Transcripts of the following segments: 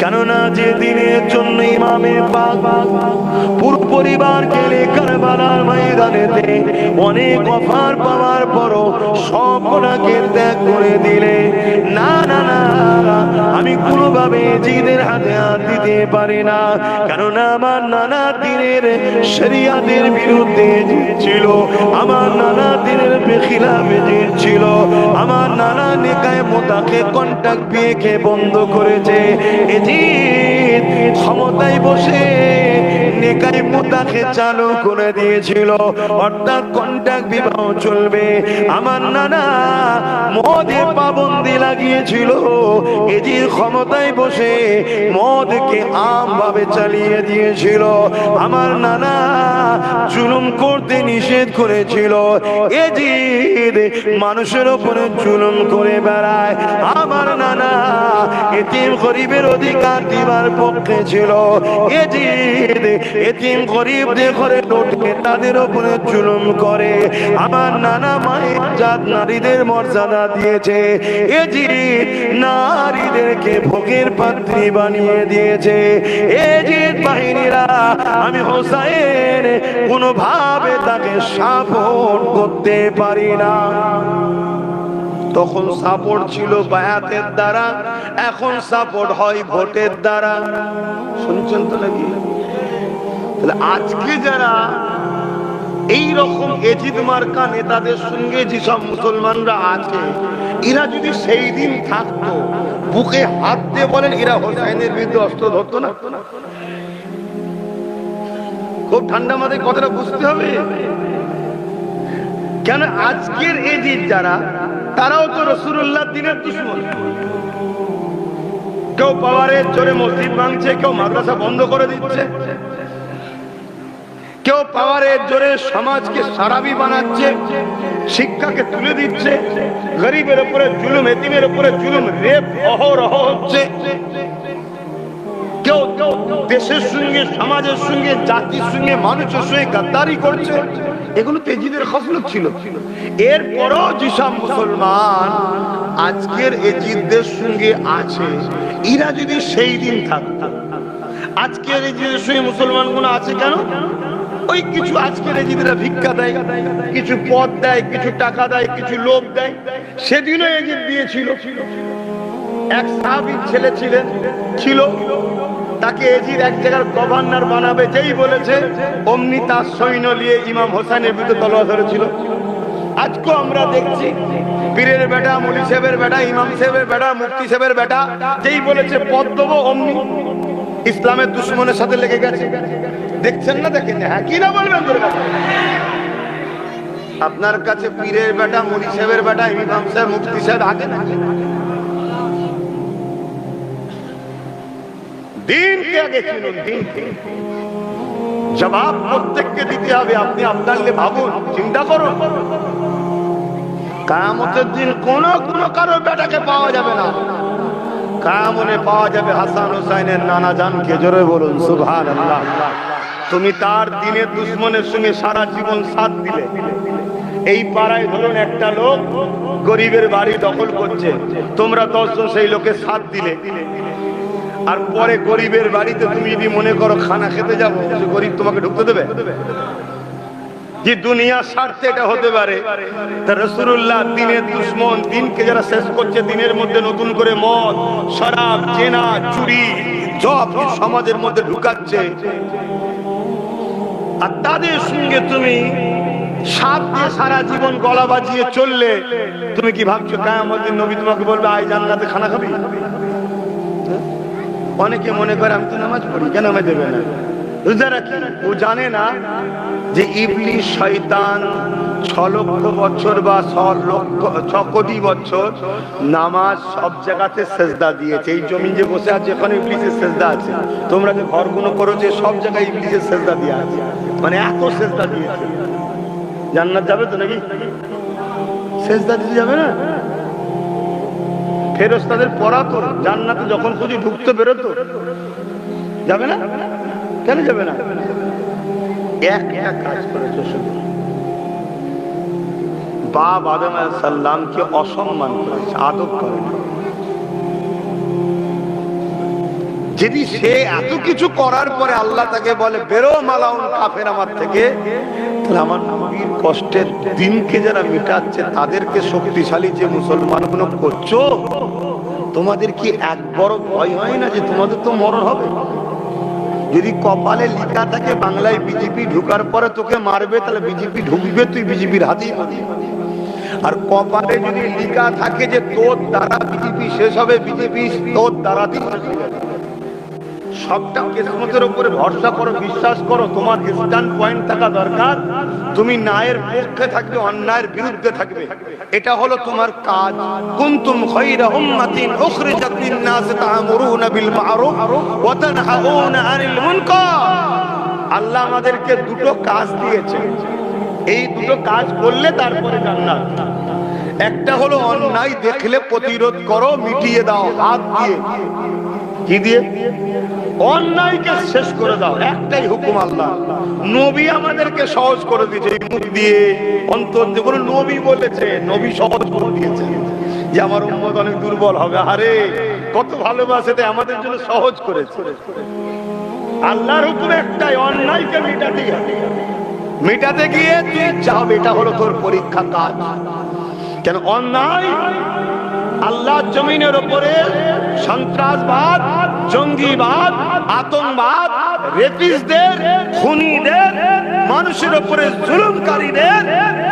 কেননা যে দিনের জন্য ইমামে পাক পুরো পরিবার গেলে কারবালার ময়দানেতে অনেক অফার পাওয়ার পরও সব ওনাকে ত্যাগ করে দিলে, না না না আমি কোনোভাবে জিদের হাতে হাত দিতে পারি না। কেননা আমার নানা দিনের শরিয়াতের বিরুদ্ধে ছিল, আমার নানা দিনের বেখিলাফে ছিল নেকায় মোতাকে কন্টাক্ট বিয়েকে বন্ধ করেছে। এজিদ ক্ষমতায় বসে নেকাই মোতাকে চালু করে দিয়েছিল। অর্থাৎ কন্টাক্ট বিবাহ চলবে। আমার নানা মদে পাবন্দি লাগিয়েছিল। এজিদ ক্ষমতায় বসে মদকে আম ভাবে চালিয়ে দিয়েছিল। আমার নানা জুলুম করতে নিষেধ করেছিল। এজিদ মানুষের উপরে জুলুম করে বেড়ায়। আমার নানা এতিম গরিবের অধিকার দিবার পক্ষে ছিল। এজিদ এতিম গরিবদের ঘরে লোটকে তাদের উপরে জুলুম করে। আমার নানা মায়ের জাত নারীদের মর্যাদা দিয়েছে। এজিদ নারীদেরকে ভোগের পাত্রী বানিয়ে দিয়েছে। এজিদ বাহিনীরা, আমি হোসাইন, কোনোভাবে তাকে সাপোর্ট করতে পারি না। তখন সাপোর্ট ছিল বায়াতের দ্বারা, এখন সাপোর্ট হয় ভোটের দ্বারা। শুনছেন তো নাকি? তাহলে আজকে যারা এই রকম এজিদ মার্কা নেতাদের সঙ্গে যেসব মুসলমানরা আছে, এরা যদি সেই দিন থাকতো, বুকে হাত দিয়ে বলেন, এরা হোসাইনের বিরুদ্ধে অস্ত্র ধরতো না। খুব ঠান্ডা মাথায় কথাটা বুঝতে হবে। কেন আজকের এজিদ যারা, তারাও তো রসুল্লাহ দিনের দুশ্মন। কেউ পাওয়ারের জোরে মসজিদ ভাঙছে, কেউ মাদ্রাসা বন্ধ করে দিচ্ছে। কেউ পাওয়ারের জোরে সমাজকে সারাবি বানাচ্ছে, শিক্ষাকে তুলে দিচ্ছে, গরিবের উপরে জুলুম, এতিমের উপরে জুলুম, রেপ, অহরহ হচ্ছে। কেউ কেউ দেশের সঙ্গে, সমাজের সঙ্গে, জাতির সঙ্গে, মানুষের সঙ্গে গাদ্দারি করছে, এগুলো তেজিদের খসলত ছিল। এরপরও যেসব মুসলমান আজকের এজিদদের সঙ্গে আছে, এরা যদি সেই দিন থাকতো, আজকের এজিদের সঙ্গে মুসলমানগুলো আছে কেন? ওই কিছু আজকের এজিদরা ভিক্ষা দেয়, কিছু পদ দেয়, কিছু টাকা দেয়, কিছু লোভ দেয়, সেদিনও এজিদ দিয়েছিল। এক সাহাবির ছেলে ছিলেন, ছিল। তাকে এজির এক জায়গার গভর্নর বানাবে, যেই বলেছে, অমনি তার সৈন্য নিয়ে ইমাম হোসেনের বিরুদ্ধে তলোয়ার ধরেছিল। আজকেও আমরা দেখছি, পীরের বেটা, মুলি সাহেবের বেটা, ইমাম সাহেবের বেটা, মুফতি সাহেবের বেটা, যেই বলেছে, পদ দেবো অমনি। ইসলামের দুশ্মনের সাথে লেগে গেছে। দেখছেন না দেখেন হ্যাঁ কি না বলবেন আপনার কাছে পীরের বেটা মুলি সাহেবের বেটা, ইমাম সাহেব, মুফতি সাহেব আগে না? দিনকে আগে চিনুন, দিনকে। জবাব প্রত্যেককে দিতে হবে, আপনি আপনার ভাবুন, চিন্তা করুন। কামতের দিন কোন কোন কারও বেটাকে পাওয়া যাবে না। কামনে পাওয়া যাবে হাসান হুসাইনের নানা জানকে, জোরে বলুন সুভান আল্লাহ তুমি তার দিনের দুশ্মনের সঙ্গে সারা জীবন সাথ দিলে। এই পাড়ায় ধরুন একটা লোক গরিবের বাড়ি দখল করছে। তোমরা দশজন সেই লোকে সাথ দিলে। আর পরে গরিবের বাড়িতে তুমি যদি মনে করো খানা খেতে যাব গরিব তোমাকে ঢুকতে দেবে? যে দুনিয়ার স্বার্থে এটা হতে পারে। রসুল্লাহ দিনের দুশ্মন দিনকে যারা শেষ করছে, দিনের মধ্যে নতুন করে মদ, শরাব জেনা চুরি, জব সমাজের মধ্যে ঢুকাচ্ছে। আর তাদের সঙ্গে তুমি সাপ দিয়ে সারা জীবন গলা বাজিয়ে চললে, তুমি কি ভাবছ কায়ামতের নবী তোমাকে বলবে, আয় জান্নাতে খানা খাবি? অনেকে মনে করে, আমি তো নামাজ পড়ি, কেন আমায় দেবে না? যারা কি ও জানে না যে ইবলি শয়তান ছ লক্ষ বছর বা ছ লক্ষ ছ কোটি বছর নামাজ সব জায়গাতে সেজদা দিয়েছে। এই জমি যে বসে আছে, এখানে ইবলিসের সেজদা আছে। তোমরা যে ঘরগুলো করেছে, সব জায়গায় ইবলিসের সেজদা দিয়ে আছে। মানে এত সেজদা দিয়েছে। জান্নাত যাবে তো নাকি? সেজদা দিতে যাবে না? ফেরস্তাদের পড়াতো জান্নাতে যখন খুঁজি ঢুকতে বেরোতো। যাবে না? কেন যাবে না? একটা কাজ করেছে শুধু। বাপ আদম সাল্লামকে অসম্মান করেছে, আদব করে। যদি সে এত কিছু করার পরে আল্লাহ তাকে বলে, বেরো মালাউন কাফের আমার থেকে আমার নবীর কষ্টের দিনকে যারা মিটাচ্ছে, তাদেরকে শক্তিশালী যে মুসলমানগুলো করছ, তোমাদের কি এক বড় ভয় হয় না যে তোমাদের তো মরণ হবে যদি কপালে লেখা থাকে বাংলায় বিজেপি ঢুকার পরে তোকে মারবে, তাহলে বিজেপি ঢুকবে, তুই বিজেপির হাতেই। আর কপালে যদি লেখা থাকে যে তোর দ্বারা বিজেপি শেষ হবে, বিজেপি তোর দ্বারা যাবে। সবটা কিসমতের উপরে ভরসা করো, বিশ্বাস করো? তোমার স্ট্যান্ড পয়েন্ট থাকা দরকার। তুমি ন্যায়ের পক্ষে থাকবে, অন্যায়ের বিরুদ্ধে থাকবে। এটা হলো তোমার কাজ। কুনতুম খায়রা উম্মাতিন উখরিজাত লিন-নাস তা'মুরুনা বিল মা'রুফ ওয়া তানহাউনা আনিল মুনকার। আল্লাহ আমাদেরকে দুটো কাজ দিয়েছে। এই দুটো কাজ করলে তারপরে জান্নাত। একটা হলো অন্যায় দেখলে প্রতিরোধ করো, মিটিয়ে দাও, হাত দিয়ে। কি দিয়ে? অন্যায়কে শেষ করে দাও, একটাই হুকুম আল্লাহ। নবী আমাদেরকে সহজ করে দিয়েছে, এই মুখ দিয়ে। অন্তর দিয়ে কোনো নবী বলেছে, নবী সহজ করে দিয়েছে। যে আমার উম্মত অনেক দুর্বল হবে আরে কত ভালোবাসে তাই আমাদের জন্য সহজ করেছে। আল্লাহর হুকুম একটাই, অন্যায়কে মেটাতে মেটাতে গিয়ে তুই চাও এটা হলো তোর পরীক্ষা কাজ। কেন, অন্যায় আল্লাহ জমিনের উপরে সন্ত্রাসবাদ, জঙ্গিবাদ, আতঙ্কবাদ, রেপিসদের, খুনিদের, মানুষের উপরে জুলুমকারীদের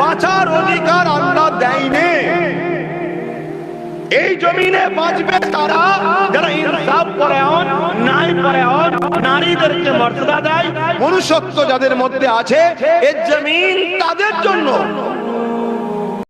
বাঁচার অধিকার আল্লাহ দেয়নি। এই জমিনে বাঁচবে তারা যারা ইনসাফ পরায়ণ ন্যায় পরায়ণ নারীদেরকে মর্যাদা দেয়, মনুষ্যত্ব যাদের মধ্যে আছে এর জমিন তাদের জন্য।